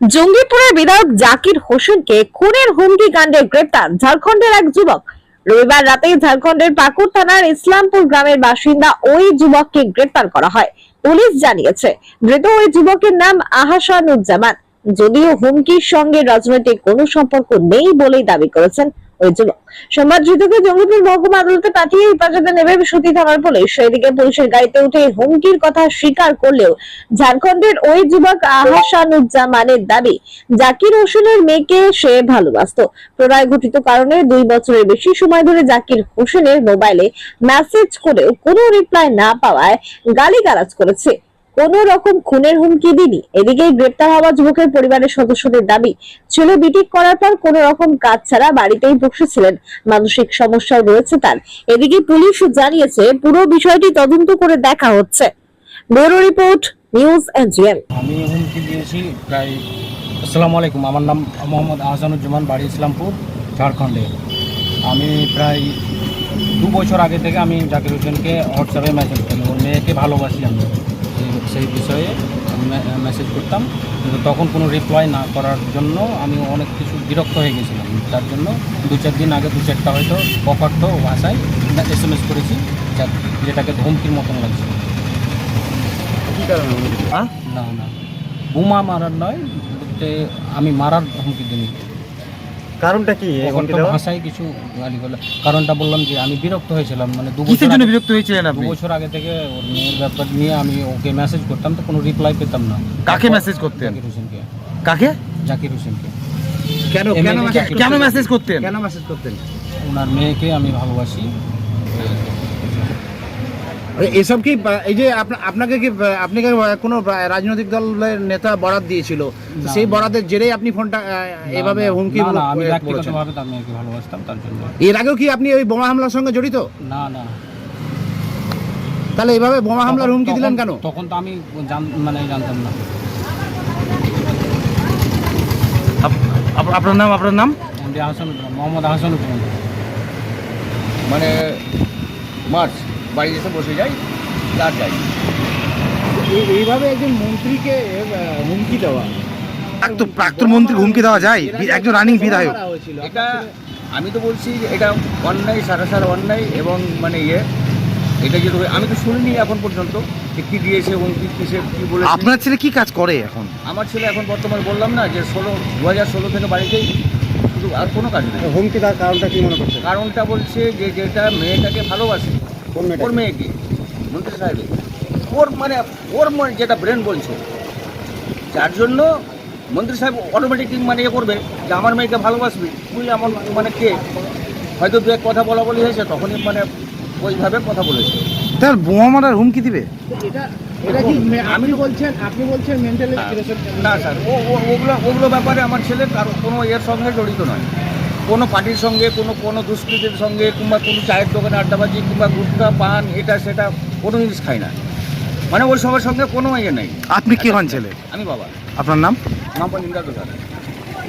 জঙ্গিপুরের বিধায়ক জাকির হোসেনকে খুনের হুমকি কাণ্ডে গ্রেপ্তার ঝাড়খণ্ডের এক যুবক। রবিবার রাতে ঝাড়খণ্ডের পাকুড় থানার ইসলামপুর গ্রামের বাসিন্দা ওই যুবককে গ্রেপ্তার করা হয়। পুলিশ জানিয়েছে, মৃত ওই যুবকের নাম আহাসানুজ্জামান। যদিও হুমকির সঙ্গে রাজনৈতিক কোনো সম্পর্ক নেই বলেই দাবি করেছেন যুবক সোমবার ধৃতকে জঙ্গিপুর মহকুমা আদালতে পাঠিয়ে হেফাজতে নেবে সতী থানার পুলিশ। সেদিকে পুলিশের গাড়িতে উঠে হুমকির কথা স্বীকার করলেও ঝাড়খণ্ডের ওই যুবক আহাসানুজ্জামানের দাবি, জাকির হোসেনের মেয়েকে সে ভালোবাসতো। প্রণয় ঘটিত কারণে দুই বছরের বেশি সময় ধরে জাকির হোসেনের মোবাইলে মেসেজ করেও কোনো রিপ্লাই না পাওয়ায় গালিগালাজ করেছে। কোন রকম খুনের হুমকি দিনি। এদিকে গ্রেপ্তার হওয়া যুবকের পরিবারের সদস্যদের দাবি, ছেলে বিটিক করার পর কোন রকম কাজ ছাড়া বাড়িতেই বসেছিলেন। মানসিক সমস্যা রয়েছে তার। এদিকে পুলিশ জানিয়েছে, পুরো বিষয়টি তদন্ত করে দেখা হচ্ছে। ব্যুরো রিপোর্ট, নিউজ এনজিএম আমি হুমকি দিয়েছি প্রায়, আসসালামু আলাইকুম, আমার নাম মোহাম্মদ আহসানুজ্জামান, বাড়ি ইসলামপুর, ঝাড়খণ্ডে। আমি প্রায় দু বছর আগে থেকে আমি জাকির হোসেনকে হোয়াটসঅ্যাপে মেসেজ করি। ওর মেয়েকে ভালোবাসি আমি। সেই- বিষয়ে মেসেজ করতাম। কিন্তু তখন কোনো রিপ্লাই না করার জন্য আমি অনেক কিছু বিরক্ত হয়ে গেছিলাম। তার জন্য দু চার দিন আগে দু চারটা হয়তো ককর্থ ভাষায় এস এম এস করেছি যা- যেটাকে ধমকির মতন লাগছে। না না। বোমা মারার নয় আমি মারার হুমকি দিইনি। কারণটা কি? ভাষায় কিছু গালি গলা কারণটা বললাম যে আমি বিরক্ত হয়েছিলাম মানে দু বছর জন্য বিরক্ত হয়েছিলেন দু বছর আগে থেকে ওর মেয়ের ব্যাপার নিয়ে আমি ওকে মেসেজ করতাম তো কোনো রিপ্লাই পেতাম না। কাকে মেসেজ করতেন? জাকির হোসেনকে। কাকে? জাকির হোসেনকে। কেন কেন মেসেজ করতেন? কেন মেসেজ করতেন? ওনার মেয়েকে আমি ভালোবাসি। এসব কি এই যে আপনাকে কি বা- আপনি কি কোনো রাজনৈতিক দলের নেতা বরাদ দিয়েছিল? সেই বরাদের জেরেই আপনি ফোনটা এভাবে হুমকি আমি ব্যক্তিগতভাবে তার মেয়েকে ভালোবাসতাম তার জন্য। এর আগেও কি আপনি ওই বোমা হামলার সঙ্গে জড়িত? না না। তাহলে এইভাবে বোমা হামলার হুমকি দিলেন কেন? তখন তো আমি জান- মানে জানতাম না। আপ- আপ- আপনার নাম আপনার নাম? মোহাম্মদ আহসানুজ্জামান মানে মার্চ। বাড়ি এসে বসে যাই আর যাই। এইভাবে একজন মন্ত্রীকে হুমকি দেওয়া। প্রাক্তন প্রাক্তন মন্ত্রী হুমকি দেওয়া যায় একজন রানিং বিধায়ক। হয়েছিল। এটা আমি তো বলছি যে এটা অন্যায় সারাসার অন্যায় এবং মানে ইয়ে। এটা যেটা আমি তো শুনিনি এখন পর্যন্ত যে কী দিয়েছে এবং কী কিসে কী বলেছে। আপনার ছেলে কি কাজ করে এখন? আমার ছেলে এখন বর্তমানে বললাম না যে ষোলো দু হাজার ষোলো থেকে বাড়িতেই শুধু আর কোনো কাজ নেই। হুমকি দেওয়ার কারণটা কি মনে করছে কারণটা বলছে যে যেটা মেয়েটাকে ভালোবাসে? ওর মেয়েকে মন্ত্রী সাহেবের ওর মানে ওর মনে যেটা ব্রেন বলছে যার জন্য মন্ত্রী সাহেব অটোমেটিক মানে ইয়ে করবে যে আমার মেয়েকে ভালোবাসবি। তুই এমন মানে কে? হয়তো দু এক কথা বলা বলি হয়েছে তখনই মানে ওইভাবে কথা বলেছে। তার বোমা মারার হুমকি দিবে? এটা এটা কি আপনি বলছেন আপনি বলছেন মেন্টালি না স্যার ও ও- ওগুলো ওগুলো ব্যাপারে আমার ছেলে কারও কোনো এর সঙ্গে জড়িত নয়। কোনো পার্টির সঙ্গে কোনো কোনো দুষ্কৃতির সঙ্গে কিংবা কোনো চায়ের দোকানে আড্ডাবাজি কিংবা গুটকা পান এটা সেটা কোনো জিনিস খাই না। মানে ওই সবার সঙ্গে কোনো ইয়ে নেই। আপনি কি হন ছেলে? আমি বাবা। আপনার নাম? নাম ইন্দ্রাদ